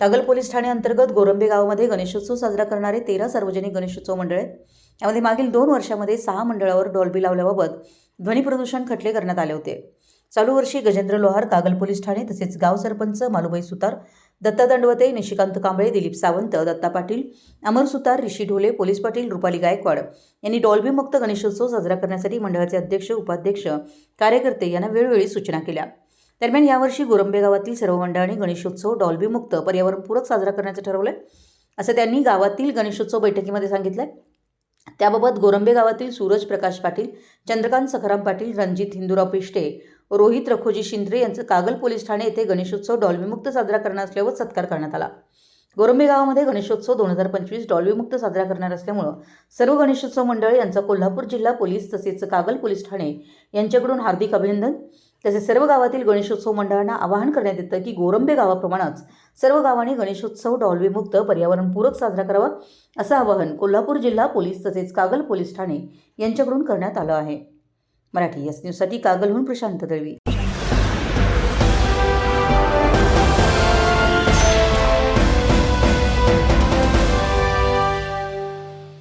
Kagal police Thane अंतर्गत गोरंबे गावामध्ये गणेशोत्सव साजरा करणारे तेरा सार्वजनिक गणेशोत्सव मंडळ आहेत. यामध्ये मागील दोन वर्षामध्ये सहा मंडळावर डॉल्बी लावल्याबाबत ध्वनी प्रदूषण खटले करण्यात आले होते. चालू वर्षी गजेंद्र लोहार कागल पोलीस ठाणे तसेच गाव सरपंच मालुबाई सुतार दत्ता दंडवते निशिकांत कांबळे दिलीप सावंत दत्ता पाटील अमर सुतार ऋषी ढोले पोलीस पाटील रुपाली गायकवाड यांनी डॉल्बी मुक्त गणेशोत्सव साजरा करण्यासाठी मंडळाचे अध्यक्ष उपाध्यक्ष कार्यकर्ते यांना वेळोवेळी सूचना केल्या. दरम्यान यावर्षी गोरंबे गावातील सर्व मंडळांनी गणेशोत्सव डॉल्बीमुक्त पर्यावरणपूरक साजरा करण्याचं ठरवलं असं त्यांनी गावातील गणेशोत्सव बैठकीमध्ये सांगितलं त्याबाबत गोरंबे गावातील सूरज प्रकाश पाटील चंद्रकांत सखाराम पाटील रणजित हिंदुराव पिष्टे रोहित रखोजी शिंद्रे यांचं कागल पोलीस ठाणे येथे गणेशोत्सव डॉल्बीमुक्त साजरा करणार असल्यावर सत्कार करण्यात आला. गोरंबे गावामध्ये गणेशोत्सव दोन हजार पंचवीस डॉल्बीमुक्त साजरा करणार असल्यामुळं सर्व गणेशोत्सव मंडळ यांचा कोल्हापूर जिल्हा पोलीस तसेच कागल पोलीस ठाणे यांच्याकडून हार्दिक अभिनंदन. तसेच सर्व गावातील गणेशोत्सव मंडळांना आवाहन करण्यात येतं की गोरंबे गावाप्रमाणेच सर्व गावांनी गणेशोत्सव डॉल्बीमुक्त पर्यावरणपूरक साजरा करावा असं आवाहन कोल्हापूर जिल्हा पोलीस तसेच कागल पोलीस ठाणे यांच्याकडून करण्यात आलं आहे. मराठी एस न्यूजसाठी कागलहून प्रशांत दळवी.